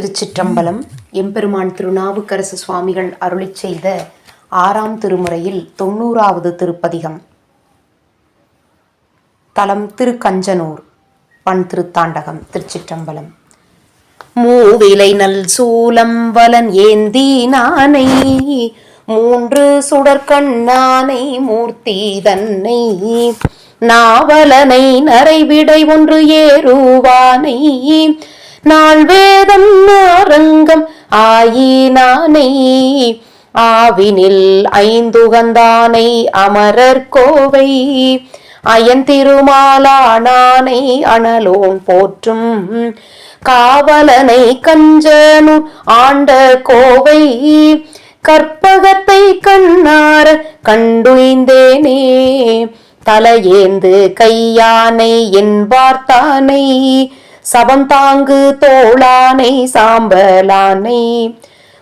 திருச்சிற்றம்பலம் எம்பெருமான் திருநாவுக்கரசு சுவாமிகள் அருளி செய்த ஆறாம் திருமுறையில் தொண்ணூறாவது திருப்பதிகம். தலம் திருக்கஞ்சனூர் பண் திருத்தாண்டகம் திருச்சிற்றம்பலம். மூவிலை நல் சூலம் வலன் ஏந்தி நானை மூன்று சுடற்கண்ணானை மூர்த்தி தன்னை நாவலனை நரைவிடை ஒன்று ஏறுவானை நாள் வேதம் அரங்கம் ஆயினானை. ஆவினில் ஐந்துகந்தானை அமரர் கோவை. அயன் திருமாலானானை அனலோன் போற்றும். காவலனை கஞ்சனு ஆண்ட கோவை. கற்பகத்தை கண்ணார கண்டுய்ந்தேனே தலையேந்து கையானை என்பார்த்தானை சவந்தாங்கு தோளானை சாம்பலானை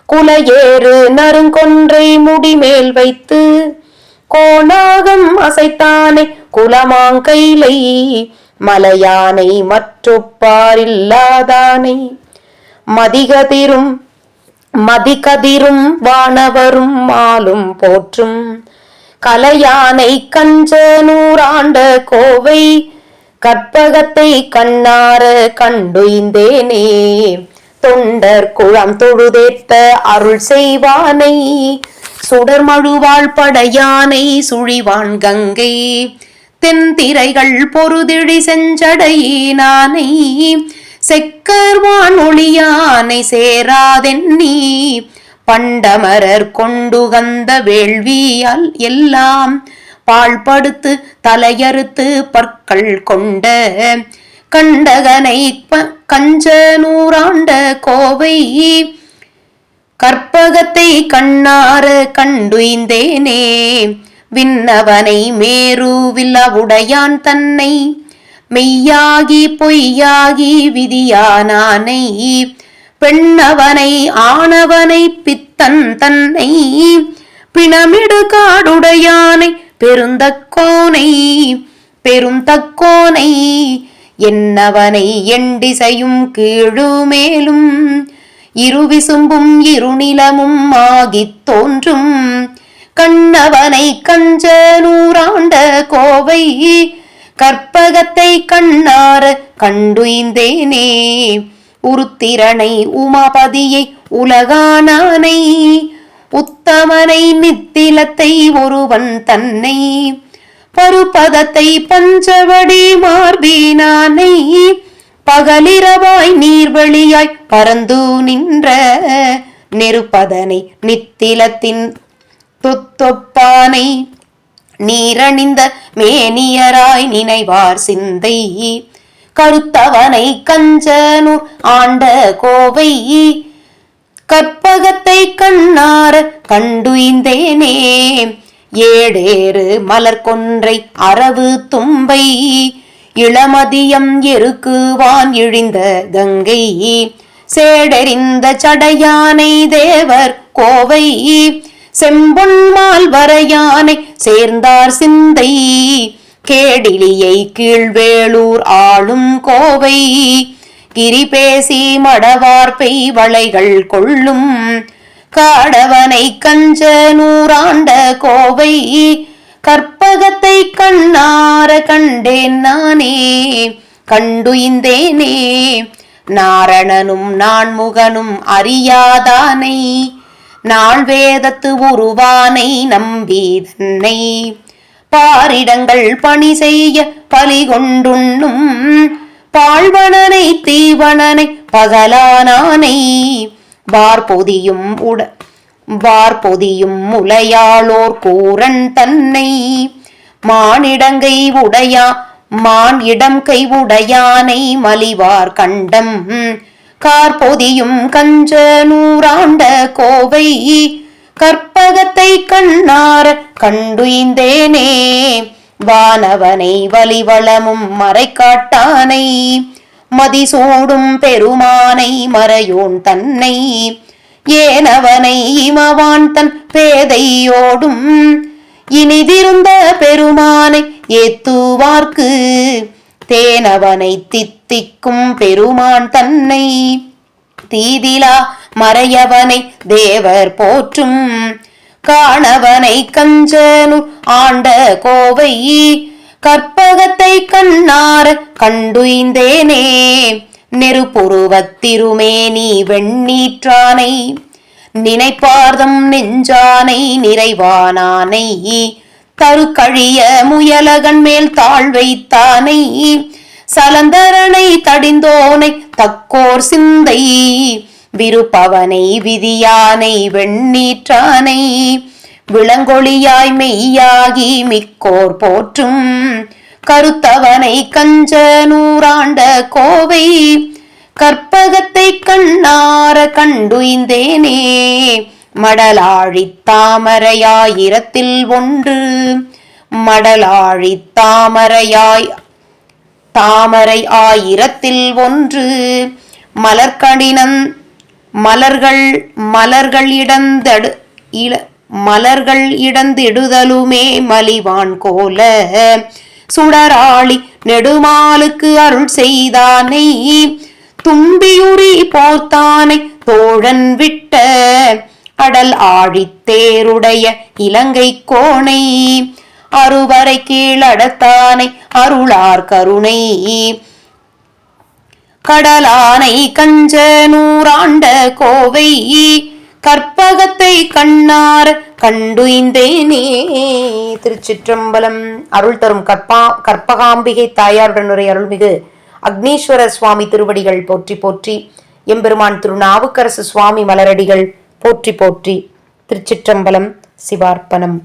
குலையேறு நறுங்கொன்றை முடிமேல் வைத்து கோணாகம் அசைத்தானை குலமாங்கைலை மலையானை மற்றொப்பாரில்லாதானை. மதிகதிரும் மதிகதிரும் வானவரும் மாலும் போற்றும் கலையானை கஞ்சனூராண்ட கோவை கற்பகத்தை கண்ணார கண்டுய்ந்தேனே. தொண்டர் குழம் தொழுதேத்த அருள் செய்வானை. சுடர்மழுவாள் படையானை சுழிவான் கங்கை. தென்திரைகள் பொருதிழி செஞ்சடையினானை செக்கர்வான் ஒளியானை சேராதென்னி. பண்டமரர் கொண்டுகந்த வேள்வியால் எல்லாம் பாழ்படுத்து தலையறுத்து பற்கள் கொண்ட கண்டகனை ப- கஞ்சனூராண்ட கோவை கற்பகத்தை கண்ணார கண்டுய்ந்தேனே. விண்ணவனை மேருவில்லவுடையான் தன்னை மெய்யாகி பொய்யாகி விதியானானை பெண்ணவனை ஆணவனை பித்தன் தன்னை பிணமிடு காடுடையானை பெருந்தக்கோனை பெருந்தக்கோனை என்னவனை எண்டிசையும் கீழுமேலும் இருவிசும்பும் இருநிலமும் ஆகித் தோன்றும். கண்ணவனை கஞ்ச நூறாண்ட கோவை கற்பகத்தை கண்ணார கண்டுய்ந்தேனே. உருத்திரனை உமாபதியை உலகானானை உத்தமனை நித்திலத்தை ஒருவன் தன்னை பருபதத்தை பஞ்சவடி மார்பினானை பகலிரவாய் நீர்வழியாய் பறந்து நின்ற நெருப்பதனை நித்திலத்தின் துத்தொப்பானை நீரணிந்த மேனியராய் நினைவார் சிந்தை கருத்தவனை கஞ்சனூர் ஆண்ட கோவை கற்பகத்தை கண்ணார கண்டுய்ந்தேனே. ஏடேறு மலர் கொன்றை அரவு தும்பை இளமதியம் எருக்குவான் இழிந்த கங்கை. சேடெறிந்த சடையானை தேவர் கோவை செம்பொன்மால் வரையானை சேர்ந்தார் சிந்தை. கேடிலியை கீழ்வேளூர் ஆளும் கோவை கிரிபேசி மடவார்பை வளைகள் கொள்ளும். காடவனை கஞ்ச நூறாண்ட கோவை கற்பகத்தை கண்ணார கண்டேன் நானே. கண்டுயிந்தேனே நாரணனும் நான்முகனும் அறியாதானை. நாள் வேதத்து உருவானை நம்பி தன்னை. பாரிடங்கள் பணி செய்ய பலி கொண்டுண்ணும். பாழ்வனனை தீவனனை பகலானானை. வார்பொதியும் உட வார்பொதியும் முலையாளோர் கூரன் தன்னை. மானிடங்கை உடையா மான் இடம் கை உடையானை மலிவார் கண்டம். கார்பொதியும் கஞ்ச நூறாண்ட கோவை. கற்பகத்தை கண்ணார கண்டுய்ந்தேனே. வானவனை வலிவளமும் மறைக்காட்டானை மதிசூடும் பெருமானை மறையோன் தன்னை. ஏனவனை இமவான் தன் பேதையோடும் இனிதிருந்த பெருமானை ஏத்துவார்க்கு. தேனவனை தித்திக்கும் பெருமான் தன்னை தீதிலா மறையவனை தேவர் போற்றும். காணவனை கஞ்சனு ஆண்ட கோவை கற்பகத்தை கண்ணார கண்டுய்ந்தேனே. நெருப்புருவத் நீ வெண்ணீற்றானை நினைப்பார்தம் நெஞ்சானை நிறைவானானை தருக்கழிய முயலகன் மேல் தாழ் வைத்தானை சலந்தரனை தடிந்தோனை தக்கோர் சிந்தை விருப்பவனை விதியானை வெண்ணீற்றானை விளங்கொழியாய் மெய்யாகி மிக்கோர் போற்றும். கருத்தவனை கஞ்ச நூறாண்ட கோவை கற்பகத்தை கண்ணார கண்டுய்ந்தேனே. மடலாழித் தாமரையாயிரத்தில் ஒன்று மடலாழித் தாமரையாய் தாமரை ஆயிரத்தில் ஒன்று. மலர்கடினன் மலர்கள் மலர்கள் இடந்தடு இள மலர்கள் இடந்திடுதலுமே மலிவான் கோல. சுடராளி நெடுமாலுக்கு அருள் செய்தானை தும்பியுரி போர்த்தானை தோழன் விட்ட அடல் ஆழித்தேருடைய இலங்கை கோணை அறுவரை கீழடத்தானை அருளார் கருணை. கடலானை கஞ்ச நூறாண்ட கோவை. கற்பகத்தை கண்ணார் கண்டுய்ந்தேனே. திருச்சிற்றம்பலம் அருள் தரும் கற்பா கற்பகாம்பிகை தாயாருடன் அருள்மிகு அக்னீஸ்வர சுவாமி திருவடிகள் போற்றி போற்றி. எம்பெருமான் திருநாவுக்கரசு சுவாமி மலரடிகள் போற்றி போற்றி. திருச்சிற்றம்பலம் சிவார்ப்பணம்.